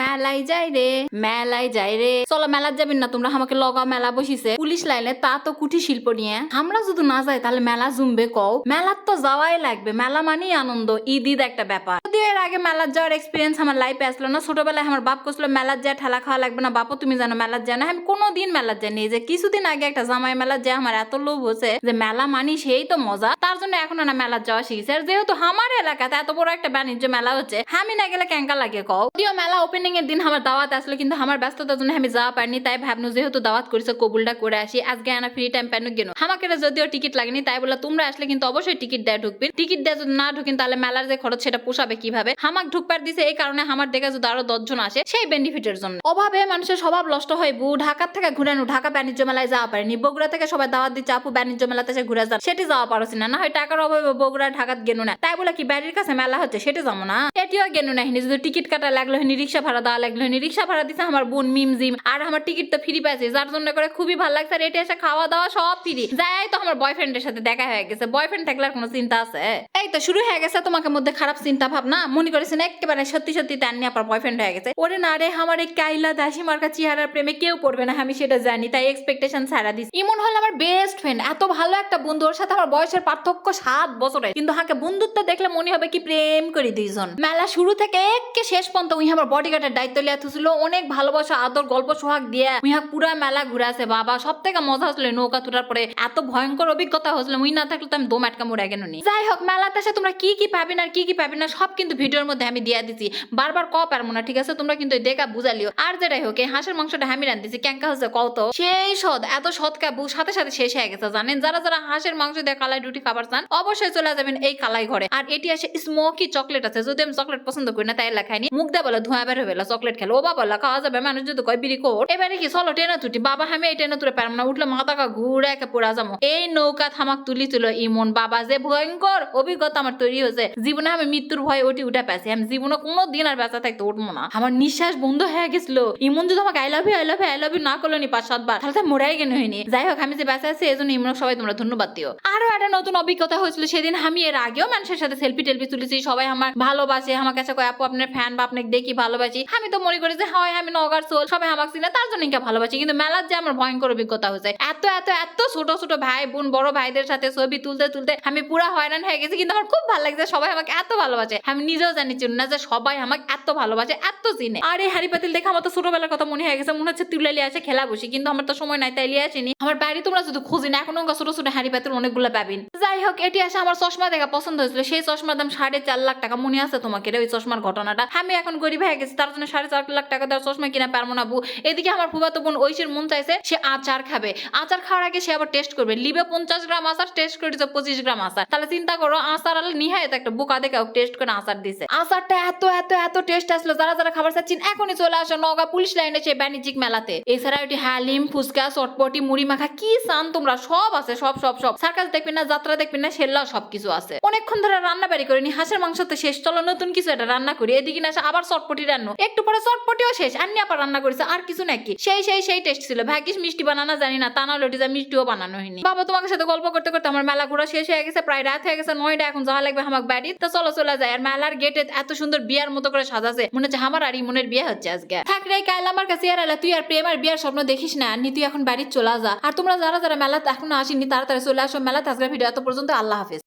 মেলাই যাই রে মেলাই যাই রে। চলো মেলার যাবেন না, তোমরা আমাকে লগা মেলা বসিছে। পুলিশ লাইনে তা তো কুঠি শিল্প নিয়ে। আমরা যদি না যাই, তাহলে মেলা জুমবে কও। মেলার তো যাওয়াই লাগবে, মেলা মানেই আনন্দ ঈদ ঈদ একটা ব্যাপার। যদিও এর আগে মেলার যাওয়ার এক্সপিরিয়েন্স আমার লাইফে আসলো না, ছোটবেলায় আমার বাপ কছিল মেলার যা ঠেলা খাওয়া লাগবে না তুমি জানো মেলার যা না। আমি কোনোদিন মেলার যাইনি। এই যে কিছুদিন আগে একটা জামাই মেলার যে আমার এত লোভ হচ্ছে যে মেলা মানি সেই তো মজা। তার জন্য এখন না মেলার যাওয়া শিখেছে। আর যেহেতু আমার এলাকাতে এত বড় একটা বাণিজ্য মেলা হচ্ছে আমি না গেলে ক্যাঙ্কা লাগে কও। যদিও মেলা ওপেনিং এর দিন আমার দাওয়াত আসলো, কিন্তু আমার ব্যস্ততার জন্য আমি যাওয়া পারিনি, তাই ভাবনু যেহেতু দাওয়াত করেছে, কবুলটা করে আসি। আজকে আনা ফ্রি টাইম পেন গেল আমাকে যদিও টিকিট লাগেনি, তাই বলে তোমরা আসলে কিন্তু অবশ্যই টিকিট দেয় ঢুকবেন টিকিট দেয় যদি না ঢুকেন, তাহলে মেলার যে খরচ, সেটা পোষাবে কীভাবে? হামাক ঢুকবার দিছে, এই কারণে আমার দেখে যদি আরও দশজন আসে, সেই বেনিফিটের জন্য। অভাবে মানুষের স্বভাব নষ্ট হয় বু ঢাকার থেকে ঘুরে নু ঢাকা বাণিজ্য মেলায় যাওয়া পারেনি। বগুড়া থেকে সবাই দাওয়াত দিচ্ছে, আপু, বাণিজ্য মেলাতে সে ঘুরে যান। সেটি যাওয়া পারছি না না হয় টাকার অভাবে বগুড়া, ঢাকাত গেনু না। তাই বলে কি, বাড়ির কাছে মেলা হচ্ছে, সেটি যাব না। এটিও গেনু না যদি টিকিট কাটা লাগল হিনি রিক্সা দেওয়া লাগল হিনি রিক্সা ভাড়া দিছে আমার বোন মিম জিম, আর আমার টিকিট তো ফ্রি পাইছে, যার জন্য করে খুবই ভালো লাগছে, আর এটি এসে খাওয়া দাওয়া সব ফ্রি যাই, তো আমার বয়ফ্রেন্ডের সাথে দেখা হয়ে গেছে বয়ফ্রেন্ড থাকলে কোনো চিন্তা আছে? এই তো শুরু হয়ে গেছে তোমাকে মধ্যে খারাপ চিন্তা ভাবনা, মনে করেছেন একেবারে সত্যি সত্যি তার নিয়ে আপনার বয়ফ্রেন্ড হয়ে গেছে। ওরে না রে, আমার এই কাইলা দাসী মার্কা চেহারার প্রেমে কেউ পড়বে না, আমি সেটা জানি, তাই এক্সপেকটেশন ছাড়া দিস। ইমন হল আমার বেস্ট ফ্রেন্ড এত ভালো একটা বন্ধু, ওর সাথে আমার বয়সের পার্থক্য সাত বছরের, কিন্তু হাকে বন্ধুত্ব দেখলে মনে হবে কি প্রেম করি দুইজন। মেলা শুরু থেকে একে শেষ পর্যন্ত উই আমার বডিগার্ডের দায়িত্ব লিয়া থুছিল অনেক ভালোবাসা, আদর, গল্প, সোহাগ দিয়ে উই হাক পুরা মেলা ঘুরে আছে বাবা। সব থেকে মজা হচ্ছিল নৌকা তোলার পরে। এত ভয়ঙ্কর অভিজ্ঞতা হচ্ছিল মুই না থাকলে তো আমি দো মাটকা মুড়ে গেল নি যাই হোক মেলাতে এসে তোমরা কি কি পাবেন আর কি কি পাবেন না সব কিন্তু ভিডিওর মধ্যে আমি দিয়া দিছি। বারবার ক পারব না, ঠিক আছে? তোমরা কিন্তু দেখা বুঝালিও আর যেটাই হোক, এই হাঁসের মাংসটা আমি রান্ধিছি ক্যাঙ্কা হচ্ছে কত সেই সদ, এত সদ কাবু, সাথে সাথে শেষ হয়ে গেছে, জানেন? যারা যারা হাঁসের মাংস দিয়ে কালাই রুটি খাবার চান, অবশ্যই চলে যাবেন এই কালাই ঘরে। আর এটি আসে স্মোকি চকলেট আছে। যদি আমি চকলেট পছন্দ করি না, তাই লেখাইনি মুখ দিয়ে বলে ধোঁয়া বের হয়ে চকলেট খেলো। ও বাবা খাওয়া যাবে মানুষ যদি কয় বিড়ি কোর এবারে কি, চলো টেনে তুটি। বাবা, আমি এই টেনে তুলে পারব না। উঠলে মাথা কা ঘুরে একে পোড়া যাব। এই নৌকা থামাক তুলি তুলো ইমন। বাবা, যে ভয়ঙ্কর অভিজ্ঞতা আমার তৈরি হয়েছে। জীবনে আমি মৃত্যুর ভয়ে ওটি উঠে পেছি আমি জীবনে কোনো দিন আর বেঁচা থাকতে উঠবো না। আমার নিঃশ্বাস বন্ধ হয়ে গেছিল। ইমন যদি আমাকে I love you I love I love না করল নি পাঁচ, সাতবার, তাহলে তো মরাই কেন হয়নি যাই হোক, আমি যে বেঁচে আছি, এই জন্য ইমনক সবাই তোমরা ধন্যবাদ দিও। আরও একটা নতুন অভিজ্ঞতা হয়েছিল সেদিন। আমি এর আগেও মানুষের সাথে সেলফি টেলফি তুলেছি। সবাই আমার ভালোবাসে। আমার কাছে কয়, আপু, আপনার ফ্যান বা আপনাকে দেখি, ভালোবাসি। আমি তো মনে করি যে, হয়, আমি নগার সোল, সবাই আমাকে চিনে, তার জন্য ইনকা ভালোবাসি। কিন্তু মেলার যে আমার ভয়ঙ্কর অভিজ্ঞতা হয়েছে, এত এত এত ছোট ছোট ভাই বোন বড় ভাইদের সাথে ছবি তুলতে তুলতে আমি পুরো হয়রান হয়ে গেছি। কিন্তু আমার খুব ভালো লাগছে সবাই আমাকে এত ভালোবাসে। আমি নিজেও জানি চিনি না যে, সবাই আমাকে এত ভালোবাসে, এত চিনে। আর এই হাড়ি পাতিল দেখে আমার তো ছোটবেলার কথা মনে হয়ে গেছে। মনে হচ্ছে তুলে আসে খেলা বসি। কিন্তু আমার তো সময় নাই, তাই লিয়ে আসিনি। আমার বাড়ি তোমরা যদি খুঁজি না, এখন ছোট ছোট হাড়ি পাতিল অনেকগুলো পাবেন। যাই হোক, এটি আসে আমার চশমা দেখা পছন্দ হয়েছিল। সেই চশমার দাম সাড়ে চার লাখ টাকা। মনে আছে তোমাকে ওই চশমার ঘটনাটা? আমি এখন গরিব হয়ে গেছি তার জন্য সাড়ে চার লাখ টাকা দেওয়ার চশমা কিনা পারব না বু এদিকে আমার ফুফাতো বোন ঐশীর মন চাইছে, সে আচার খাবে। আচার খাওয়ার আগে সে আবার টেস্ট করবে। লিবে পঞ্চাশ গ্রাম আচার টেস্ট করে দিচ্ছে পঁচিশ গ্রাম আচার। তাহলে চিন্তা করো, আচার আলে নিহায় একটা বোকা দেখে টেস্ট করে আচার দিছে। আচারটা এত এত এত টেস্ট আসলো, যারা যারা খাবার চাচ্ছেন এখনই চলে আসো নগা পুলিশ লাইনে সে বাণিজ্যিক মেলাতে। এছাড়া এটি হালিম, ফুচকা, চটপটি, মুড়ি মাখা, কি চান তোমরা? সব আছে, সব সব সব। সার্কাস দেখবে না, যাত্রা দেখবে না, সেল্লা, সবকিছু আছে। অনেকক্ষণ ধরে রান্না বাড়ি করিনি, হাঁসের মাংস তো শেষ, চলো নতুন কিছু একটা রান্না করি। এদিকে না আবার চটপটি রান্নো। একটু পরে চটপটিও শেষ, আন্নি আবার রান্না করেছে, আর কিছু নাকি সেই সেই সেই টেস্ট ছিল। ভাগ্যিস মিষ্টি বানানো জানি না তা না যা মিষ্টিও বানানো হয়নি। বাবা তোমাকে সাথে গল্প করতে করতে আমার মেলা ঘোরা শেষ হয়ে গেছে, প্রায় রাত হয়ে গেছে নয়টা এখন যাওয়া লাগবে আমার বাড়ি। তো চলো, চলে যায় আর মেলার গেটে এত সুন্দর বিয়ার মতো করে সাজাছে, মনে হচ্ছে আমার আর ইমনের বিয়ে হচ্ছে আজকে। থাক রে, কাল আমার কাছে আর তুই আর প্রেম আর বিয়ার স্বপ্ন দেখিস না। আন্নি, তুই এখন বাড়ি চলে যা। আর তোমরা যারা যারা মেলাতে এখনও আসেনি তাড়াতাড়ি চলে আসো। মেলাতে আজকের ভিডিও এত পর্যন্ত, আল্লাহ হাফেজ।